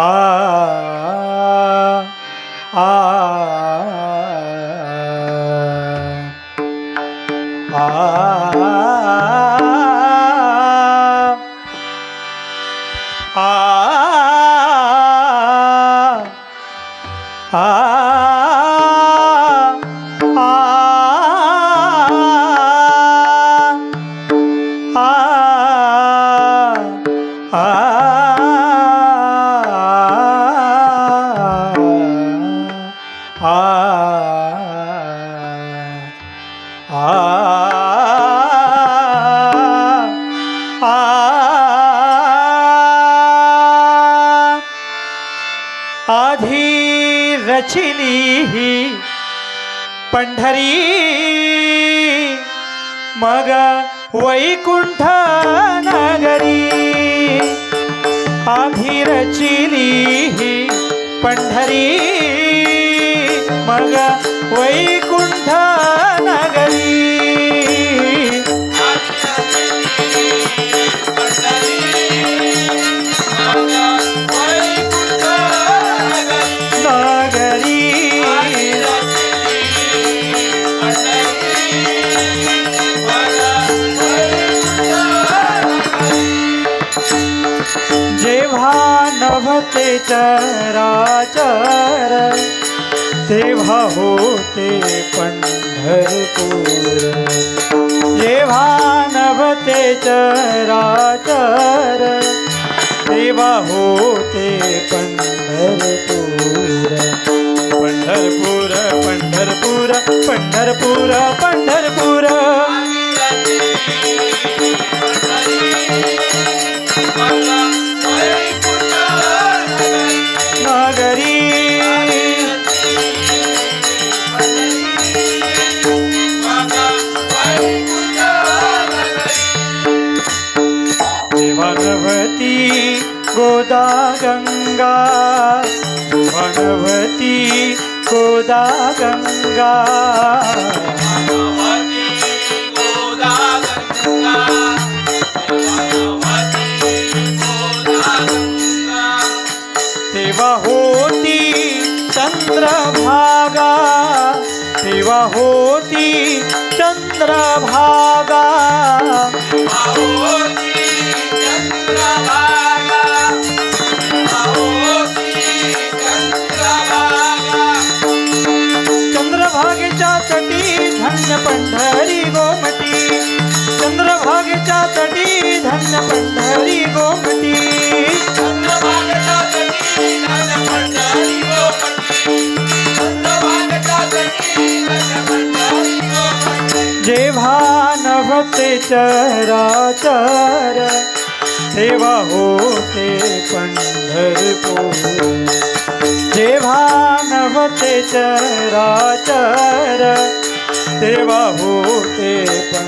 Ah रचिली Pandri मग वैकुंठ नगरी आभी रचिली पंढरी। मग वैकुंठ नगरी चराचर तेव्हा होते पंढरपूर। जेव्हा नभते चराचर तेव्हा होते पंढरपूर। पंढरपूर पंढरपूर पंढरपूर पंढरपूर। गोदा गंगा भगवती गोदा गंगा तेव्हा होती चंद्रभागा। तेव्हा होती चंद्रभागा। चंद्रभागेच्या तटी धन्य पंढरी गोमटी जेव्हा नभते चराचर तेव्हा होते पंढरपूर. जेव्हा नभते चराचर तेव्हा होते पंढरपूर.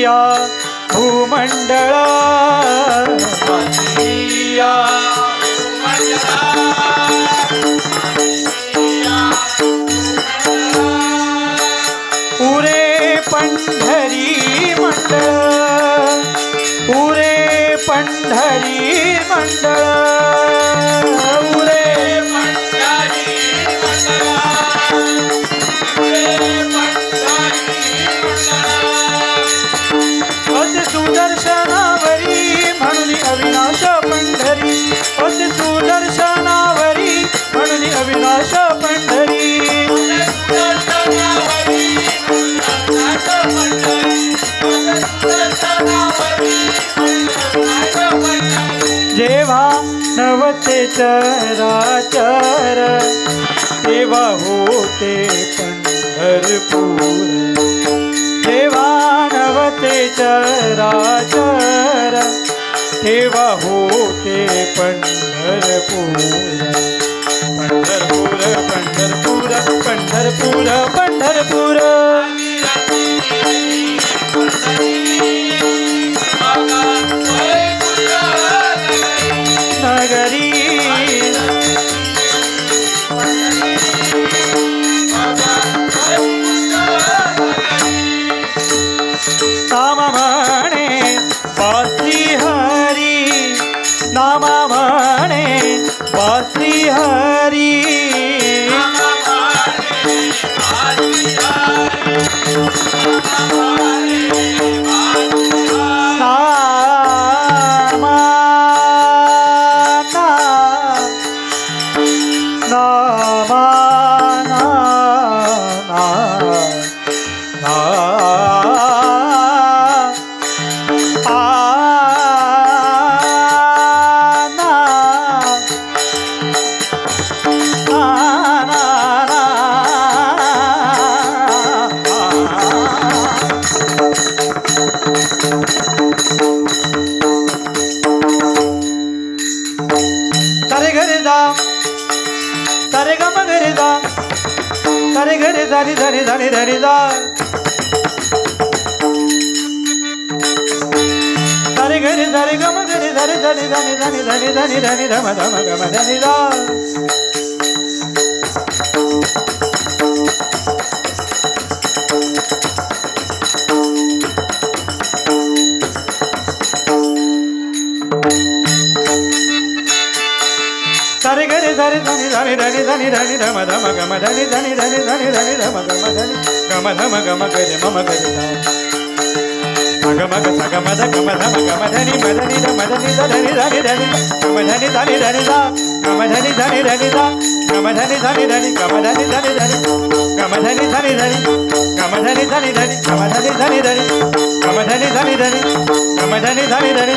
या भूमंडळा. उरे पंढरी मंडळ. उरे पंढरी मंडळ. चराचर। तेव्हा होते पंढरपूर। जेव्हा नवते चराचर। तेव्हा होते पंढरपूर। पंढरपूर বিহার தனி தனி தனி தனிதான் தனிகரி தனிகம தனி தனி தனி தனி தனி தனி தனி தனி தம தம கம தனிதான் झाली धम धम गम झाली जा सारे घरे सारे धनी धनी धनी धनी धनी धम धम गम धनी धनी धनी धनी धनी धम गम धनी गम धम गम गरे मम गरे धा मग मग सग मद गम धम गम धनी मदनी ध मदनी ध धनी धनी धनी गम धनी धनी धनी धा गम धनी धनी धनी धा गम धनी धनी धनी गम धनी धनी धनी गम धनी धनी धनी गम धनी धनी धनी गम धनी धनी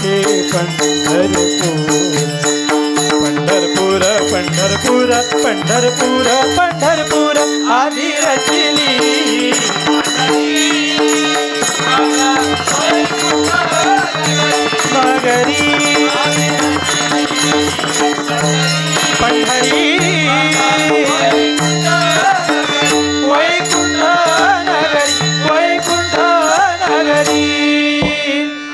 हे पंढरपूर पंढरपूर पंढरपूर पंढरपूर पंढरपूर आधी रचली.